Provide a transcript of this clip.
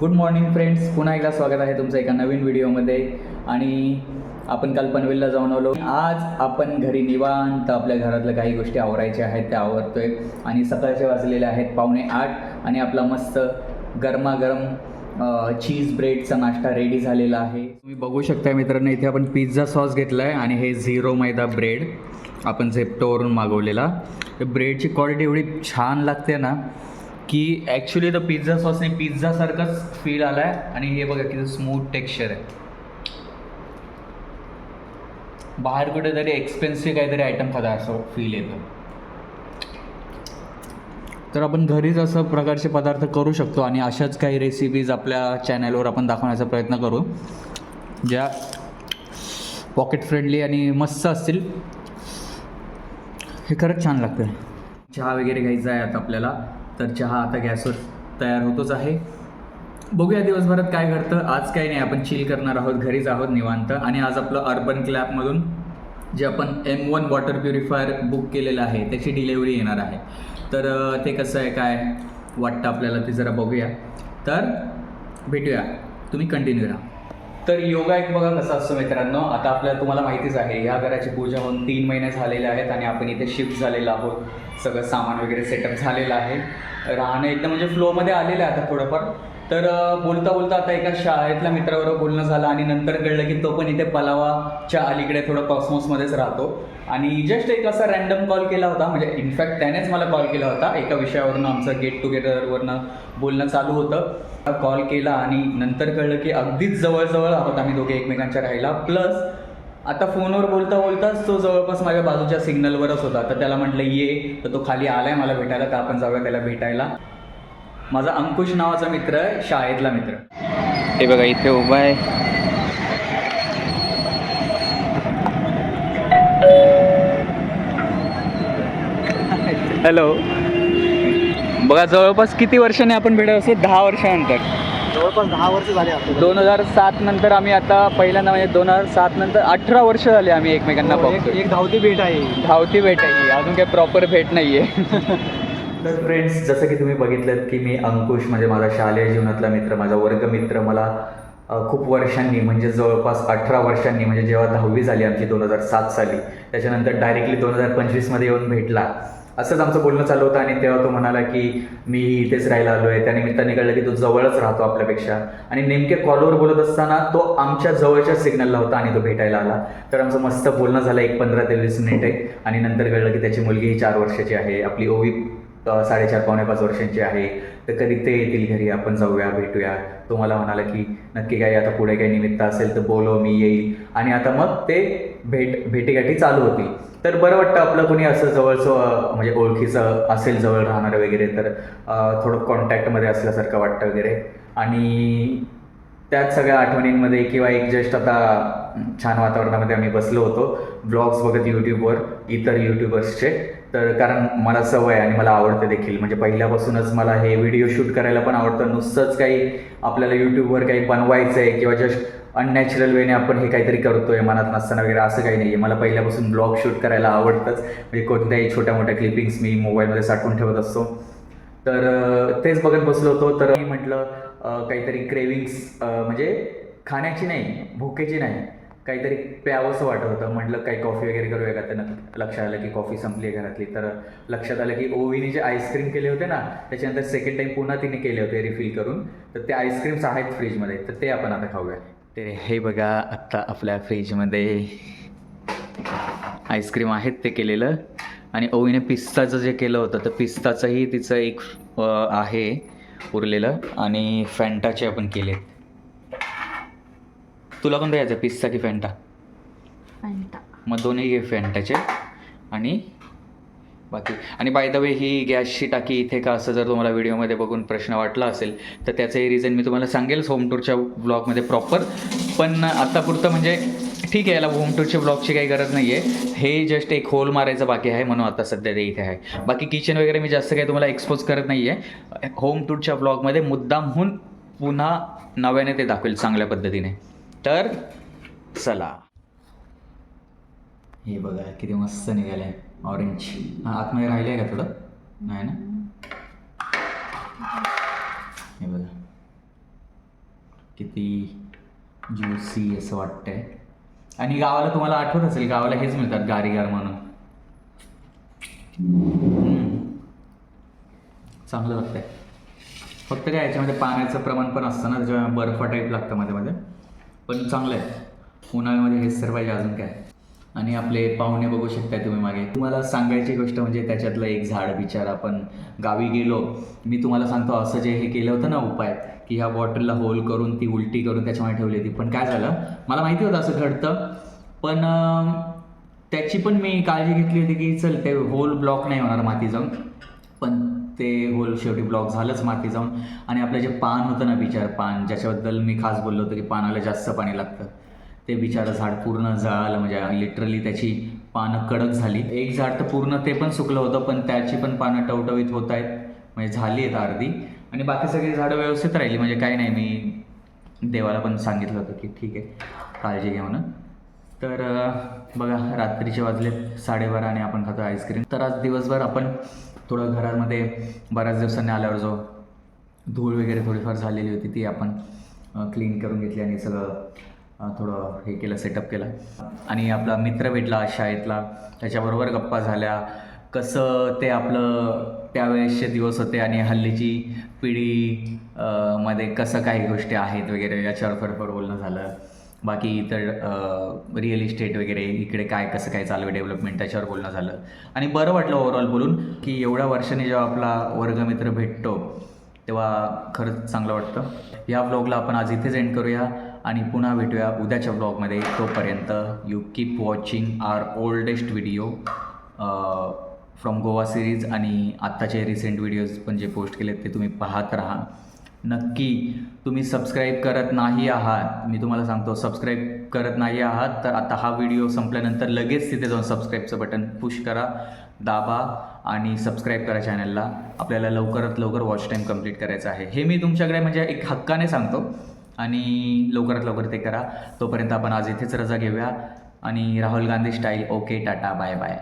Good morning friends पुन्हा एकदा स्वागत आहे तुमचं एका नवीन व्हिडिओमध्ये. आणि आपण काल पनवेलला जाऊन आलो. आज आपण घरी निवांत आपल्या घरातल्या काही गोष्टी आवरायच्या आहेत त्या आवरतोय. आणि सकाळचे वाजलेले आहेत पावणे आठ. आणि आपला मस्त गरमागरम चीज ब्रेडचा नाश्ता रेडी झालेला आहे. तुम्ही बघू शकता मित्रांनो इथे आपण पिझ्झा सॉस घेतला आहे आणि हे झिरो मैदा ब्रेड आपण झेप्टोवरून मागवलेला. ब्रेडची क्वालिटी एवढी छान लागते ना की ॲक्च्युली तर पिझ्झा सॉसने पिझ्झासारखाच फील आला आहे आणि हे बघा किती स्मूथ टेक्स्चर आहे. बाहेर कुठेतरी एक्सपेन्सिव्ह काहीतरी आयटम खाता असं फील येतं. तर आपण घरीच असं प्रकारचे पदार्थ करू शकतो आणि अशाच काही रेसिपीज आपल्या चॅनलवर आपण दाखवण्याचा प्रयत्न करू. ज्या पॉकेट फ्रेंडली आणि मस्त असतील. हे खरंच छान लागतं चहा वगैरे घ्यायचा आहे आता आपल्याला. तर चहा आता गॅसवर तयार होतोच आहे. बघूया दिवसभरात काय घडतं. आज काही नाही आपण चिल करणार आहोत घरीच आहोत निवांत. आणि आज आपलं अर्बन क्लॅपमधून जे आपण M one water purifier book केलेलं आहे त्याची डिलेवरी येणार आहे. तर ते कसं आहे काय वाटतं आपल्याला ते जरा बघूया. तर भेटूया. तुम्ही कंटिन्यू राहा. तर योगा एक बघा कसा असतो मित्रांनो. आता आपल्याला तुम्हाला माहितीच आहे ह्या घराची पूजा होऊन तीन महिने झालेले आहेत आणि आपण इथे शिफ्ट झालेलो आहोत. सगळं सामान वगैरे सेटअप झालेलं आहे. राहणं एकदम म्हणजे फ्लोमध्ये आलेलं आहे आता थोडंफार. तर बोलता बोलता आता एका शाळेतल्या मित्राबरोबर बोलणं झालं आणि नंतर कळलं की तो पण इथे पलावाच्या अलीकडे थोडं कॉस्मोसमध्येच राहतो. आणि जस्ट एक असा रॅन्डम कॉल केला होता म्हणजे इनफॅक्ट त्यानेच मला कॉल केला होता. एका विषयावरनं आमचं गेट टुगेदरवरनं बोलणं चालू होतं. कॉल केला आणि नंतर कळलं की अगदीच जवळजवळ आहोत आम्ही दोघे एकमेकांच्या राहिला प्लस आता फोनवर बोलता बोलताच तो जवळपास माझ्या बाजूच्या सिग्नलवरच होता. तर त्याला म्हटलं ये. तर तो खाली आलाय मला भेटायला तर आपण जाऊया त्याला भेटायला. माझा अंकुश नावाचा मित्र आहे शाळेतला मित्र. हे बघा इथे उभा आहे. हॅलो बघा जवळपास किती वर्षाने आपण भेटत असतो? दहा वर्षानंतर. जवळपास दहा वर्ष झाले. दोन हजार सात नंतर आम्ही आता पहिल्यांदा म्हणजे दोन हजार सात नंतर अठरा वर्ष झाले आम्ही एकमेकांना हो, एक धावती भेट आहे. धावती भेट आहे अजून काही प्रॉपर भेट नाहीये. तर फ्रेंड्स जसं की तुम्ही बघितलं की मी अंकुश म्हणजे माझा शालेय जीवनातला मित्र माझा वर्गमित्र मला खूप वर्षांनी म्हणजे जवळपास अठरा वर्षांनी म्हणजे जेव्हा दहावी झाली आमची दोन हजार सात साली त्याच्यानंतर डायरेक्टली दोन हजार पंचवीसमध्ये येऊन भेटला. असंच आमचं बोलणं चालू होतं आणि तेव्हा तो म्हणाला की मी इथेच राहायला आलो आहे त्या निमित्ताने कळलं की तो जवळच राहतो आपल्यापेक्षा. आणि नेमके कॉलवर बोलत असताना तो आमच्या जवळच्या सिग्नलला होता आणि तो भेटायला आला. तर आमचं मस्त बोलणं झालं एक पंधरा ते वीस मिनिटे. आणि नंतर कळलं की त्याची मुलगी ही चार वर्षाची आहे. आपली ओवी साडेचार पावणे पाच वर्षांची आहे. तर कधी ते येतील घरी आपण जाऊया भेटूया. तो मला म्हणाला की नक्की काही आता पुढे काही निमित्त असेल तर बोलव मी येईल. आणि आता मग ते भेट भेटीगाठी चालू होतील. तर बरं वाटतं आपलं कोणी असं जवळचं म्हणजे ओळखीचं असेल जवळ राहणारं वगैरे तर थोडं कॉन्टॅक्टमध्ये असल्यासारखं वाटतं वगैरे. आणि त्याच सगळ्या आठवणींमध्ये किंवा एक जस्ट आता छान वातावरणामध्ये आम्ही बसलो होतो. ब्लॉग्स बघत यूट्यूबवर इतर यूट्यूबर्सचे तर कारण मला सवय आहे आणि मला आवडते देखील. म्हणजे पहिल्यापासूनच मला हे व्हिडिओ शूट करायला पण आवडतं. नुसतंच काही आपल्याला यूट्यूबवर काही बनवायचं आहे किंवा जस्ट अननॅचरल वेने आपण हे काहीतरी करतोय मनात नसताना वगैरे असं काही नाही आहे मला पहिल्यापासून ब्लॉग शूट करायला आवडतंच. म्हणजे कोणत्याही छोट्या मोठ्या क्लिपिंग्स मी मोबाईलमध्ये साठवून ठेवत असतो. तर तेच बघत बसलो होतो. तर मी म्हटलं काहीतरी क्रेविंग्स म्हणजे खाण्याची नाही भुकेची नाही. काहीतरी प्यावंसं वाटत होतं. म्हटलं काही कॉफी वगैरे करूया का? त्यानं लक्षात आलं की कॉफी संपली आहे घरातली. तर लक्षात आलं की ओवीने जे आईस्क्रीम केले होते ना त्याच्यानंतर सेकंड टाईम पुन्हा तिने केले होते रिफिल करून. तर ते आईस्क्रीम्स आहेत फ्रीजमध्ये तर ते आपण आता खाऊया. ते हे बघा आत्ता आपल्या फ्रीजमध्ये आईस्क्रीम आहेत ते केलेलं. आणि ओवीने पिस्ताचं जे केलं होतं तर पिस्ताचंही तिचं एक आहे उरलेलं. आणि फॅन्टाचे आपण केले तुला कोणतं यायचं पिस्ता की फॅन्टा फॅन्टा मग दोन्ही घे फॅन्टाचे आणि बाकी. आणि बाय द वे ही गॅसची टाकी इथे का असं जर तुम्हाला व्हिडिओमध्ये बघून प्रश्न वाटला असेल तर त्याचंही रिझन मी तुम्हाला सांगेलच होम टूरच्या ब्लॉगमध्ये प्रॉपर पण आत्तापुरतं म्हणजे ठीक आहे याला होम टूरच्या ब्लॉगची काही गरज नाही आहे हे जस्ट एक होल मारायचं बाकी आहे म्हणून आता सध्या ते इथे आहे. बाकी किचन वगैरे मी जास्त काही तुम्हाला एक्सपोज करत नाही आहे होम टूरच्या ब्लॉगमध्ये मुद्दामहून पुन्हा नव्याने ते दाखवेल चांगल्या पद्धतीने. तर चला. हे बघा किती मस्त निघाले ऑरेंज आतमध्ये राहिले का थोडं? नाही ना? हे बघा. किती ज्युसी असं वाटतंय. आणि गावाला तुम्हाला आठवत असेल गावाला हेच मिळतात गारीगार म्हणून. चांगलं वाटतंय. फक्त काय याच्यामध्ये पाण्याचं प्रमाण पण असतं ना त्याच्यामुळे बर्फ टाईप लागतं मध्ये मध्ये. पण चांगलं आहे. उन्हाळ्यामध्ये हेच तर पाहिजे अजून काय. आणि आपले पाहुणे बघू शकताय तुम्ही मागे. तुम्हाला सांगायची गोष्ट म्हणजे त्याच्यातलं एक झाड बिचारा आपण गावी गेलो मी तुम्हाला सांगतो असं जे हे केलं होतं ना उपाय की ह्या बॉटलला होल करून ती उलटी करून त्याच्यामध्ये ठेवली होती. पण काय झालं मला माहिती होतं असं घडतं पण त्याची पण मी काळजी घेतली होती की चल ते होल ब्लॉक नाही होणार माती जाऊन पण ते होल शेवटी ब्लॉक झालंच माती जाऊन. आणि आपलं जे पान होतं ना बिचार पान ज्याच्याबद्दल मी खास बोललो होतो की पानाला जास्त पाणी लागतं. ते बिचारं झाड पूर्ण जळालं म्हणजे लिटरली त्याची पानं कडक झाली. एक झाड तर पूर्ण ते पण सुकलं होतं पण त्याची पण पानं टवटवीत होत आहेत. म्हणजे झाली आहेत अर्धी. आणि बाकी सगळी झाडं व्यवस्थित राहिली. म्हणजे काही नाही मी देवाला पण सांगितलं होतं की ठीक आहे काळजी घ्या म्हणून. तर बघा रात्रीचे वाजले साडेबारा आणि आपण खातो आईस्क्रीम तर आज दिवसभर आपण थोडं घरामध्ये बऱ्याच दिवसांनी आल्यावर जो धूळ वगैरे थोडीफार झालेली होती ती आपण क्लीन करून घेतली आणि सगळं थोडं हे केलं सेटअप केलं. आणि आपला मित्र भेटला शाळेतला त्याच्याबरोबर गप्पा झाल्या. कसं ते आपलं त्यावेळेसचे दिवस होते आणि हल्लीची पिढी मध्ये कसं काही गोष्टी आहेत वगैरे याच्यावर थोडंफार बोलणं झालं. बाकी इतर रिअल इस्टेट वगैरे इकडे काय कसं काय चालू आहे डेव्हलपमेंट त्याच्यावर बोलणं झालं. आणि बरं वाटलं ओव्हरऑल बोलून की एवढ्या वर्षाने जेव्हा आपला वर्गमित्र भेटतो तेव्हा खरंच चांगलं वाटतं. या ब्लॉगला आपण आज इथेच एंड करूया आणि पुन्हा भेटूया उद्याच्या ब्लॉगमध्ये तोपर्यंत you keep watching our oldest video from Goa series आणि आत्ताचे रिसेंट व्हिडिओज पण जे पोस्ट केलेत ते तुम्ही पाहत राहा. नक्की तुम्ही सबस्क्राईब करत नाही आहात. मी तुम्हाला सांगतो सबस्क्राईब करत नाही आहात तर आता हा व्हिडिओ संपल्यानंतर लगेच तिथे जाऊन सबस्क्राईबचं बटन पुश करा दाबा आणि सबस्क्राईब करा चॅनलला आपल्याला लवकरात लवकर वॉच टाईम कंप्लीट करायचं आहे. हे मी तुमच्याकडे म्हणजे एक हक्काने सांगतो आणि लवकरात लवकर ते करा. तोपर्यंत आपण आज इथेच रजा घेऊया. आणि Rahul Gandhi style okay tata bye bye